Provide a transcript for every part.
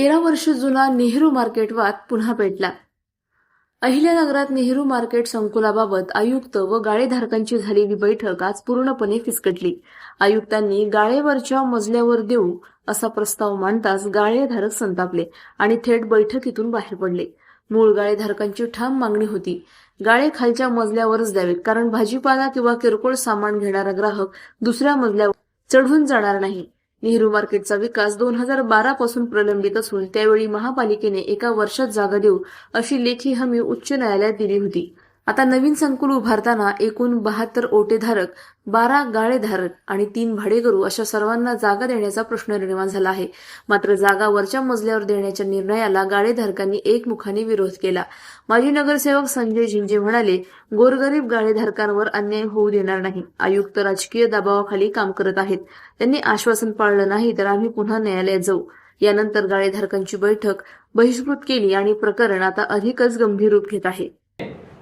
तेरा वर्ष जुना नेहरू मार्केट वाद पुन्हा पेटला. अहिल्यानगरात नेहरू मार्केट संकुलाबाबत आयुक्त व गाळेधारकांची झालेली बैठक आज पूर्णपणे फिसकटली. आयुक्तांनी गाळेवरच्या मजल्यावर देऊ असा प्रस्ताव मांडताच गाळेधारक संतापले आणि थेट बैठकीतून बाहेर पडले. मूळ गाळेधारकांची ठाम मागणी होती. गाळे खालच्या मजल्यावरच द्यावेत कारण भाजीपाला किंवा किरकोळ सामान घेणारा ग्राहक दुसऱ्या मजल्यावर चढून जाणार नाही. नेहरू मार्केटचा विकास दोन हजार बारा पासून प्रलंबित असून त्यावेळी महापालिकेने एका वर्षात जागा देऊ अशी लेखी हमी उच्च न्यायालयात दिली होती. आता नवीन संकुल उभारताना एकूण बहात्तर ओटेधारक बारा गाळेधारक आणि तीन भाडेकरू अशा सर्वांना जागा देण्याचा प्रश्न निर्माण झाला आहे. मात्र जागा वरच्या मजल्यावर देण्याच्या निर्णयाला गाळेधारकांनी एकमुखाने विरोध केला. माजी नगरसेवक संजय झिंजे म्हणाले गोरगरीब गाळेधारकांवर अन्याय होऊ देणार नाही. आयुक्त राजकीय दबावाखाली काम करत आहेत. त्यांनी आश्वासन पाळलं नाही तर आम्ही पुन्हा न्यायालयात जाऊ. यानंतर गाळेधारकांची बैठक बहिष्कृत केली आणि प्रकरण आता अधिकच गंभीर रूप घेत आहे.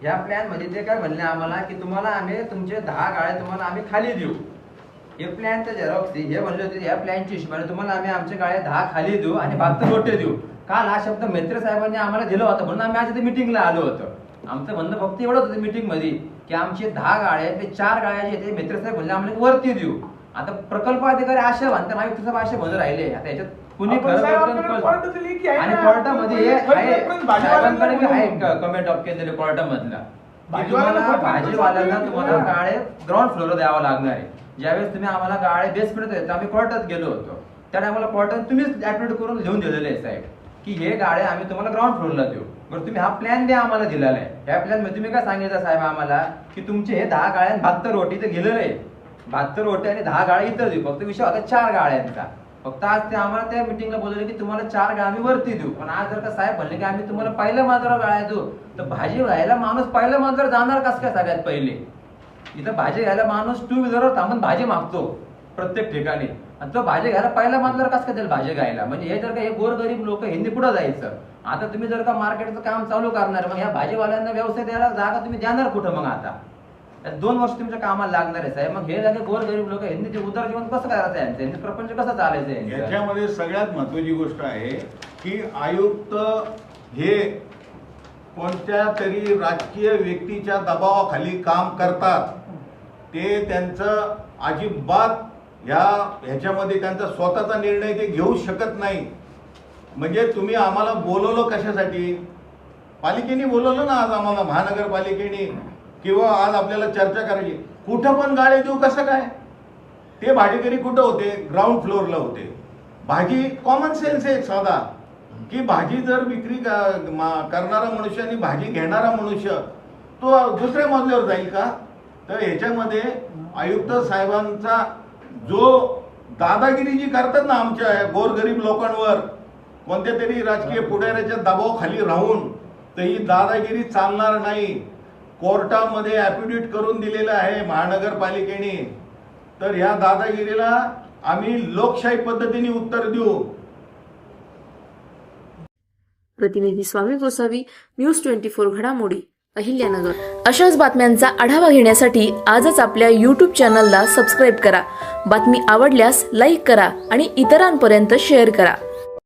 या प्लॅनमध्ये ते काय म्हणले आम्हाला की तुम्हाला आम्ही तुमचे दहा गाळे तुम्हाला आम्ही खाली देऊ. हे प्लॅन तर झेरॉक्स हे म्हणले होते या प्लॅनच्या हिशोबाने तुम्हाला आम्ही आमचे गाळे दहा खाली देऊ आणि फक्त मोठे देऊ. काल हा शब्द मैत्र साहेबांनी आम्हाला दिला होता म्हणून आम्ही आज इथे मिटिंगला आलो होतो. आमचं म्हणणं फक्त एवढंच होतं मिटिंगमध्ये की आमचे दहा गाळे आहेत ते चार गाळे जे ते मित्र साहेब म्हणले आम्हाला वरती देऊ. आता प्रकल्प अधिकारी असे म्हणतात आयुक्त साहेब असे म्हणून राहिले. आता याच्यात कुणी आपण साहेब आपल्याला आहे आणि ना. कोर्टामध्ये हे आपण आहे पण भाजीवाल्यांना साहेबांकडे बी आहे बोलू. कमेंट ऑफ केलेले कोर्टामधला की तुम्हाला कोर्टात भाजीवाल्यांना सांगतो तुम्हाला ना. गाळे ग्राउंड फ्लोअर द्यावा लागणार आहे. ज्यावेळेस तुम्ही आम्हाला गाळे बेसमेंट देत आम्ही कोर्टात गेलो होतो. त्या टायमाला कोर्टात तुम्हीच ऍडमिट करून लिहून दिलेले आहे साहेब. की हे गाळे आम्ही तुम्हाला ग्राउंड फ्लोअरला देऊ. बरं तुम्ही हा प्लॅन द्या आम्हाला दिलेला आहे. ह्या प्लॅनमध्ये तुम्ही काय सांगितलं साहेब आम्हाला? की तुमचे हे दहा गाळे आणि बहात्तर रोटी तर गेलेले आहे. बहात्तर रोटी आणि दहा गाळ्या इथं देऊ. फक्त विषय होता चार गाळ्यांचा. फक्त आज ते आम्हाला त्या मिटिंगला बोलवलं की तुम्हाला चार गाळ आम्ही वरती देऊ. पण आज जर का साहेब म्हणले की आम्ही तुम्हाला पहिल्या माजरावर गाळ्या देऊ तर भाजी घ्यायला माणूस पहिल्या माजरावर जाणार कस काय सगळ्यात पहिले? इथं भाजी घ्यायला माणूस टू व्हीलरवर थांबून भाजी मागतो प्रत्येक ठिकाणी. आणि तो भाजी घ्यायला पहिला माजल्यावर कस काय त्याला भाजी घ्यायला? म्हणजे हे जर का हे गोरगरीब लोक हिंदी पुढे जायचं? आता तुम्ही जर का मार्केटचं काम चालू करणार मग ह्या भाजीवाल्यांना व्यवसाय द्यायला जागा तुम्ही देणार कुठं मग आता? दोन वर्ष तुमच्या कामाला लागणार आहे साहेब मग हे लगे गोरगरीब लोक यांनी ते उदरजीवन कसं करायचं यांचं? यांचं प्रपंच कसं चालायचं यांचं? याच्यामध्ये सगळ्यात महत्वाची गोष्ट आहे की आयुक्त हे कोणत्या तरी राजकीय व्यक्तीच्या दबावाखाली काम करतात ते त्यांचं अजिबात ह्या ह्याच्यामध्ये त्यांचा स्वतःचा निर्णय ते घेऊ शकत नाही म्हणजे तुम्ही आम्हाला बोलवलं कशासाठी पालिकेने बोलवलं ना आज आम्हाला महानगरपालिकेने किंवा आज आपल्याला चर्चा करायची. कुठं पण गाळे देऊ कसं काय? ते भाजीकरी कुठं होते? ग्राउंड फ्लोअरला होते. भाजी कॉमन सेन्स आहे साधा. की भाजी जर विक्री क- मा- करणारा मनुष्य आणि भाजी घेणारा मनुष्य तो दुसऱ्या मजल्यावर जाईल का? तर ह्याच्यामध्ये आयुक्त साहेबांचा जो दादागिरी जी करतात ना आमच्या गोरगरीब लोकांवर कोणत्या तरी राजकीय पुढाऱ्याच्या दबावाखाली राहून तर ही दादागिरी चालणार नाही. कोर्टामध्ये ॲफिडेविट करून दिलेलं आहे महानगरपालिकेने. तर ह्या दादागिरीला आम्ही लोकशाही पद्धतीने उत्तर देऊ. प्रतिनिधी Swami Gosavi news twenty four घडामोडी अहिल्यानगर. अशाच बातम्यांचा आढावा घेण्यासाठी आजच आपल्या यूट्यूब चॅनलला सबस्क्राईब करा. बातमी आवडल्यास लाईक करा आणि इतरांपर्यंत शेअर करा.